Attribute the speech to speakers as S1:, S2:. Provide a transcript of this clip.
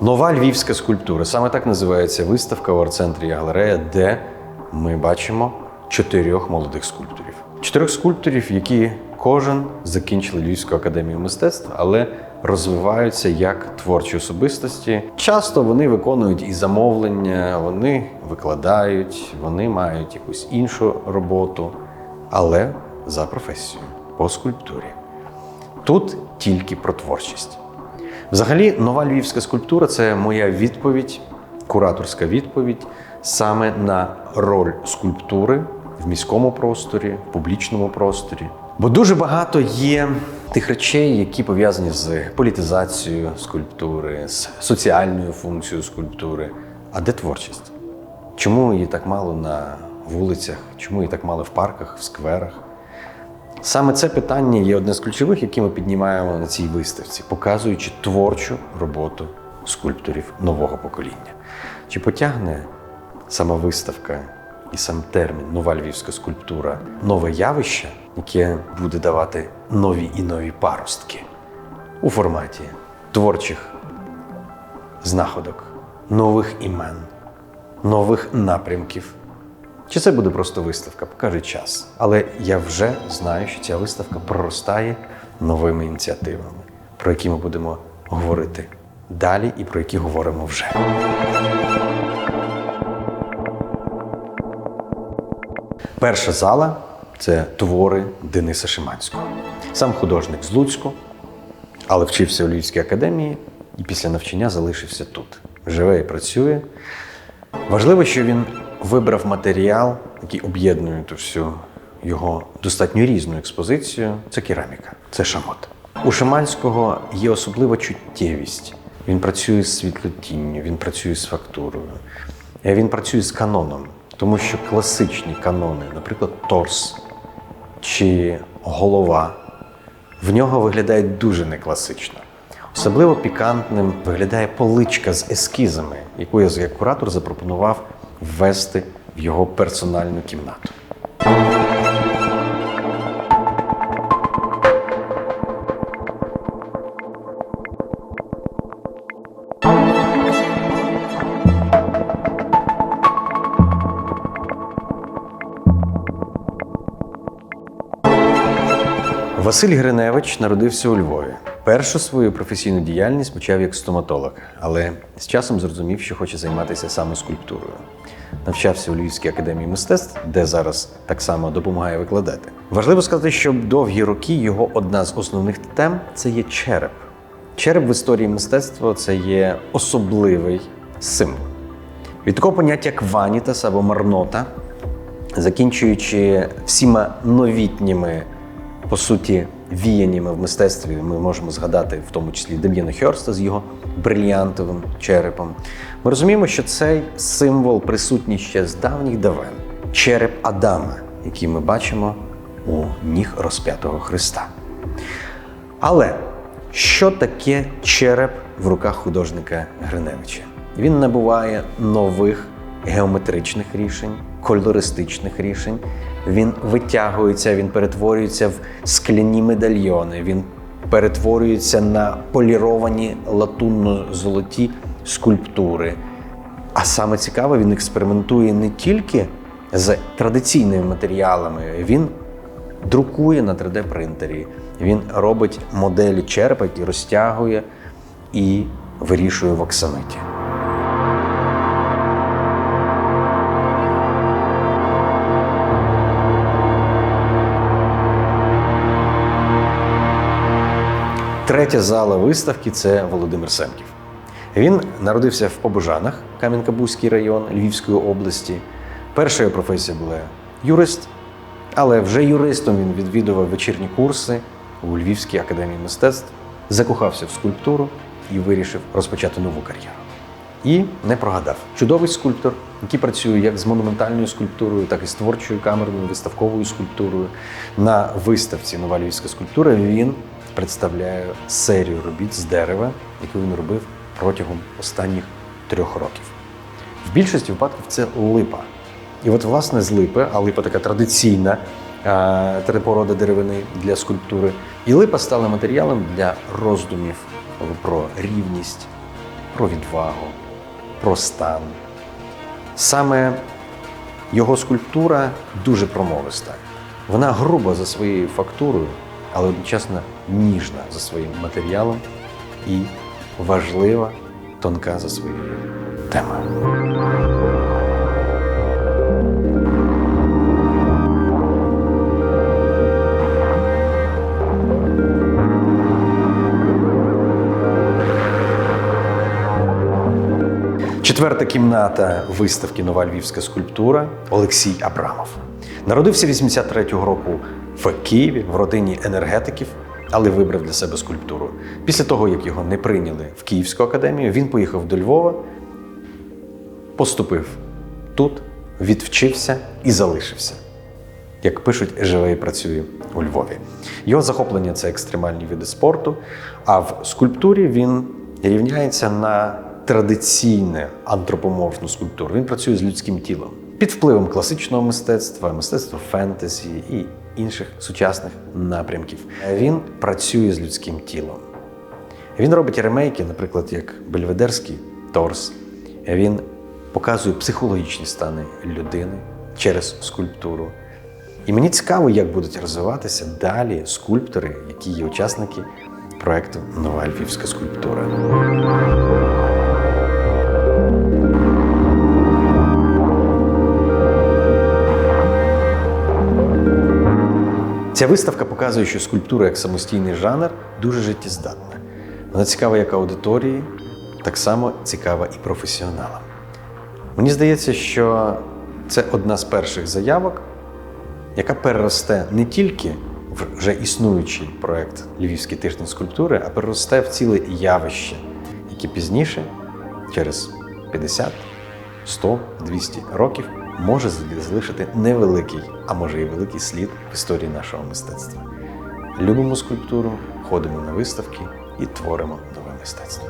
S1: Нова львівська скульптура. Саме так називається виставка в арт-центрі галерея, де ми бачимо чотирьох молодих скульпторів. Чотирьох скульпторів, які кожен закінчили Львівську академію мистецтв, але розвиваються як творчі особистості. Часто вони виконують і замовлення, вони викладають, вони мають якусь іншу роботу, але за професією по скульптурі. Тут тільки про творчість. Взагалі, нова львівська скульптура це моя відповідь, кураторська відповідь саме на роль скульптури в міському просторі, в публічному просторі. Бо дуже багато є тих речей, які пов'язані з політизацією скульптури, з соціальною функцією скульптури. А де творчість? Чому її так мало на вулицях? Чому її так мало в парках, в скверах? Саме це питання є одне з ключових, які ми піднімаємо на цій виставці, показуючи творчу роботу скульпторів нового покоління. Чи потягне сама виставка і сам термін нова львівська скульптура нове явище, яке буде давати нові і нові паростки у форматі творчих знаходок, нових імен, нових напрямків. Чи це буде просто виставка? Покаже час. Але я вже знаю, що ця виставка проростає новими ініціативами, про які ми будемо говорити далі і про які говоримо вже. Перша зала це твори Дениса Шиманського. Сам художник з Луцьку, але вчився у Львівській академії і після навчання залишився тут. Живе і працює. Важливо, що він вибрав матеріал, який об'єднує ту всю його достатньо різну експозицію. Це кераміка, це шамот. У Шаманського є особлива чуттєвість. Він працює з світлотінню, він працює з фактурою, Е, він працює з каноном, тому що класичні канони, наприклад, торс чи голова, в нього виглядають дуже некласично. Особливо пікантним виглядає поличка з ескізами, яку я як куратор запропонував ввести в його персональну кімнату. Василь Гриневич народився у Львові. Першу свою професійну діяльність почав як стоматолог, але з часом зрозумів, що хоче займатися саме скульптурою. Навчався у Львівській академії мистецтв, де зараз так само допомагає викладати. Важливо сказати, що довгі роки його одна з основних тем це є череп. Череп в історії мистецтва це є особливий символ. Від такого поняття як ванітас або марнота, закінчуючи всіма новітніми по суті, віяннями в мистецтві ми можемо згадати в тому числі Дем'єна Хьорста з його брильянтовим черепом. Ми розуміємо, що цей символ присутній ще з давніх давен череп Адама, який ми бачимо у ніг розп'ятого Христа. Але що таке череп в руках художника Гриневича? Він набуває нових геометричних рішень, кольористичних рішень. Він витягується, він перетворюється в скляні медальйони, він перетворюється на поліровані латунно-золоті скульптури. А саме цікаве, він експериментує не тільки з традиційними матеріалами, він друкує на 3D-принтері, він робить моделі черепа, які розтягує і вирішує в оксамиті. Третя зала виставки це Володимир Семків. Він народився в Побожанах, Кам'янка-Бузький район Львівської області. Перша його професія була юрист, але вже юристом він відвідував вечірні курси у Львівській академії мистецтв, закохався в скульптуру і вирішив розпочати нову кар'єру. І не прогадав. Чудовий скульптор, який працює як з монументальною скульптурою, так і з творчою камерною, виставковою скульптурою. На виставці Нова Львівська скульптура він представляє серію робіт з дерева, яку він робив протягом останніх трьох років. В більшості випадків це липа. І от, власне, з липи, а липа така традиційна е, порода деревини для скульптури. І липа стала матеріалом для роздумів про рівність, про відвагу, про стан. Саме його скульптура дуже промовиста. Вона груба за своєю фактурою, але одночасно ніжна за своїм матеріалом і важлива, тонка за своєю темою. Четверта кімната виставки Нова львівська скульптура Олексій Абрамов. Народився 83-го року в Києві в родині енергетиків, але вибрав для себе скульптуру. Після того, як його не прийняли в Київську академію, він поїхав до Львова, поступив тут, відвчився і залишився. Як пишуть, живе і працює у Львові. Його захоплення це екстремальні види спорту, а в скульптурі він рівняється на традиційне антропоморфну скульптуру. Він працює з людським тілом під впливом класичного мистецтва, мистецтва фентезі і інших сучасних напрямків. Він працює з людським тілом. Він робить ремейки, наприклад, як Бельведерський торс. Він показує психологічні стани людини через скульптуру. І мені цікаво, як будуть розвиватися далі скульптори, які є учасники проекту Нова Львівська скульптура. Ця виставка показує, що скульптура як самостійний жанр дуже життєздатна. Вона цікава як аудиторії, так само цікава і професіоналам. Мені здається, що це одна з перших заявок, яка переросте не тільки в вже існуючий проект Львівський тиждень скульптури, а переросте в ціле явище, яке пізніше, через 50, 100, 200 років, може залишити невеликий, а може і великий слід в історії нашого мистецтва. Любимо скульптуру, ходимо на виставки і творимо нове мистецтво.